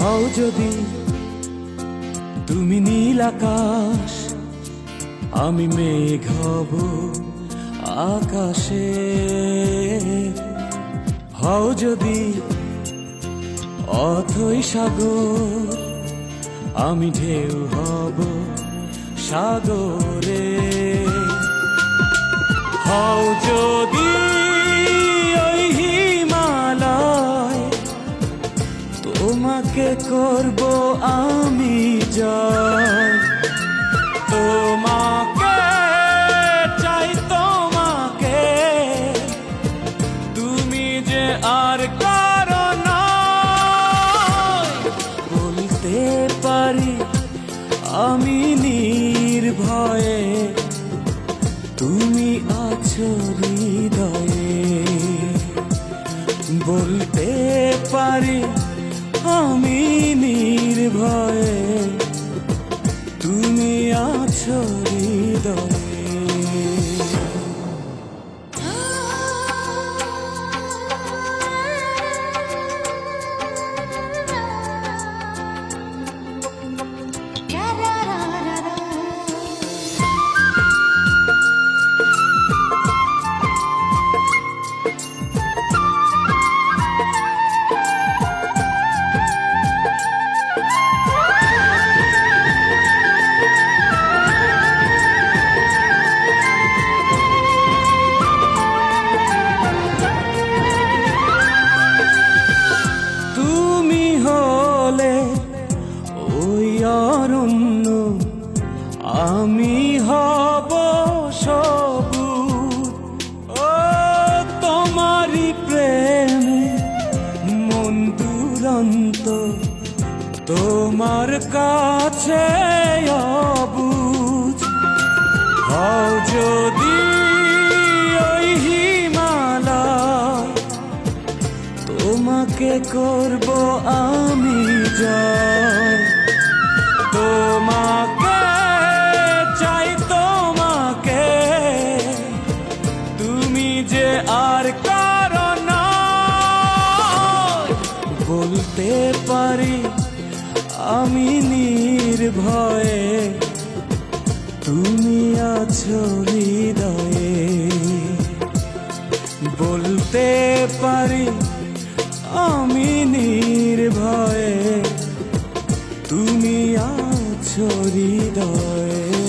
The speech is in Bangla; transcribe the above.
হও যদি তুমি নীল আকাশ আমি মেঘ হব আকাশে। হও যদি অথই সাগর আমি ঢেউ হব সাগরে। হও যদি আর কারণ বলতে পারি আমি নির্ভয়ে। তুমি আছো হৃদয়ে। বলতে পারি আমি নির্ভয়ে। দুরন্ত তোমার কাছে অবুজ। হও যদি ওই হিমালা তোমাকে করব আমি জয়। তোমাকে বলতে পারি? আমি নির্ভয়ে। তুমি আছো হৃদয়ে। বলতে পারি আমি নির্ভয়ে। তুমি আছো হৃদয়ে।